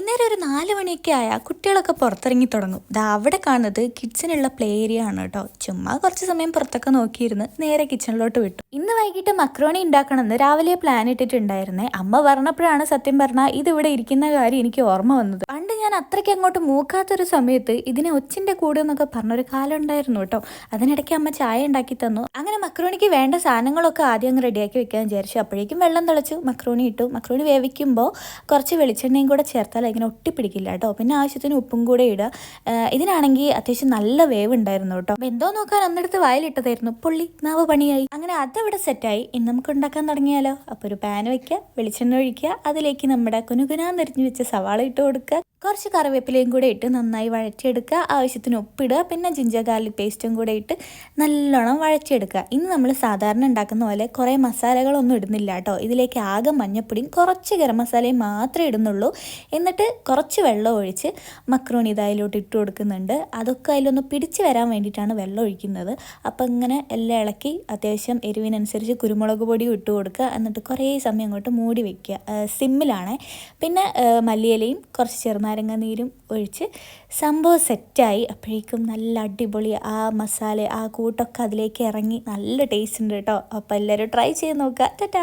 വൈകുന്നേരം ഒരു നാല് മണിയൊക്കെ ആയാൽ കുട്ടികളൊക്കെ പുറത്തിറങ്ങി തുടങ്ങും. ദാ അവിടെ കാണുന്നത് കിച്ചണിലുള്ള പ്ലേ ഏരിയ ആണ് കേട്ടോ. ചുമ്മാ കുറച്ച് സമയം പുറത്തൊക്കെ നോക്കിയിരുന്ന് നേരെ കിച്ചണിലോട്ട് വിട്ടു. ഇന്ന് വൈകിട്ട് മക്രോണി ഉണ്ടാക്കണമെന്ന് രാവിലെ പ്ലാൻ ഇട്ടിട്ടുണ്ടായിരുന്നേ. അമ്മ പറഞ്ഞപ്പോഴാണ് സത്യം പറഞ്ഞാൽ ഇതിവിടെ ഇരിക്കുന്ന കാര്യം എനിക്ക് ഓർമ്മ വന്നത്. ഞാൻ അത്രയ്ക്ക് അങ്ങോട്ട് മൂക്കാത്തൊരു സമയത്ത് ഇതിനെ ഒച്ചിന്റെ കൂടെ എന്നൊക്കെ പറഞ്ഞൊരു കാലം ഉണ്ടായിരുന്നു കേട്ടോ. അതിനിടയ്ക്ക് അമ്മ ചായ ഉണ്ടാക്കി തന്നു. അങ്ങനെ മക്രോണിക്ക് വേണ്ട സാധനങ്ങളൊക്കെ ആദ്യം അങ്ങ് റെഡിയാക്കി വെക്കാൻ വിചാരിച്ചു. അപ്പോഴേക്കും വെള്ളം തിളച്ചു. മക്രോണി ഇട്ടു. മക്രോണി വേവിക്കുമ്പോൾ കുറച്ച് വെളിച്ചെണ്ണയും കൂടെ ചേർത്താൽ ഇങ്ങനെ ഒട്ടിപ്പിടിക്കില്ല കേട്ടോ. പിന്നെ ആവശ്യത്തിന് ഉപ്പും കൂടെ ഇടുക. ഇതിനാണെങ്കിൽ അത്യാവശ്യം നല്ല വേവ് ഉണ്ടായിരുന്നു കേട്ടോ. എന്തോ നോക്കാൻ അന്നെടുത്ത് വായിലിട്ടതായിരുന്നു. പുള്ളി നാവ് പണിയായി. അങ്ങനെ അതവിടെ സെറ്റായി. ഇന്ന് നമുക്ക് ഉണ്ടാക്കാൻ തുടങ്ങിയാലോ? അപ്പോൾ ഒരു പാൻ വെക്കുക വെളിച്ചെണ്ണ ഒഴിക്കുക. അതിലേക്ക് നമ്മുടെ കുനുകുനാ നിറഞ്ഞു വെച്ച സവാള ഇട്ട് കൊടുക്കുക. കുറച്ച് കറിവേപ്പിലയും കൂടെ ഇട്ട് നന്നായി വഴറ്റിയെടുക്കുക. ആവശ്യത്തിന് ഉപ്പിടുക. പിന്നെ ജിഞ്ചർ ഗാർലിക് പേസ്റ്റും കൂടെ ഇട്ട് നല്ലോണം വഴറ്റിയെടുക്കുക. ഇന്ന് നമ്മൾ സാധാരണ ഉണ്ടാക്കുന്ന പോലെ കുറേ മസാലകളൊന്നും ഇടുന്നില്ല കേട്ടോ. ഇതിലേക്ക് ആകെ മഞ്ഞപ്പൊടിയും കുറച്ച് ഗരം മസാലയും മാത്രമേ ഇടുന്നുള്ളൂ. എന്നിട്ട് കുറച്ച് വെള്ളം ഒഴിച്ച് മക്രോണി ഇതായാലോട്ട് ഇട്ട് കൊടുക്കുന്നുണ്ട്. അതൊക്കെ അതിലൊന്ന് പിടിച്ച് വരാൻ വേണ്ടിയിട്ടാണ് വെള്ളം ഒഴിക്കുന്നത്. അപ്പോൾ ഇങ്ങനെ എല്ലാം ഇളക്കി അത്യാവശ്യം എരിവിനനുസരിച്ച് കുരുമുളക് പൊടിയും ഇട്ട് കൊടുക്കുക. എന്നിട്ട് കുറേ സമയം അങ്ങോട്ട് മൂടി വയ്ക്കുക സിമ്മിലാണേ. പിന്നെ മല്ലിയിലയും കുറച്ച് ചെറുനാരങ്ങ നീരും ഒഴിച്ച് സംഭവം സെറ്റായി. അപ്പോഴേക്കും നല്ല അടിപൊളി ആ മസാല ആ കൂട്ടൊക്കെ അതിലേക്ക് ഇറങ്ങി നല്ല ടേസ്റ്റ് ഉണ്ട് കേട്ടോ. അപ്പോൾ എല്ലാവരും ട്രൈ ചെയ്ത് നോക്കുക. ടാറ്റാ!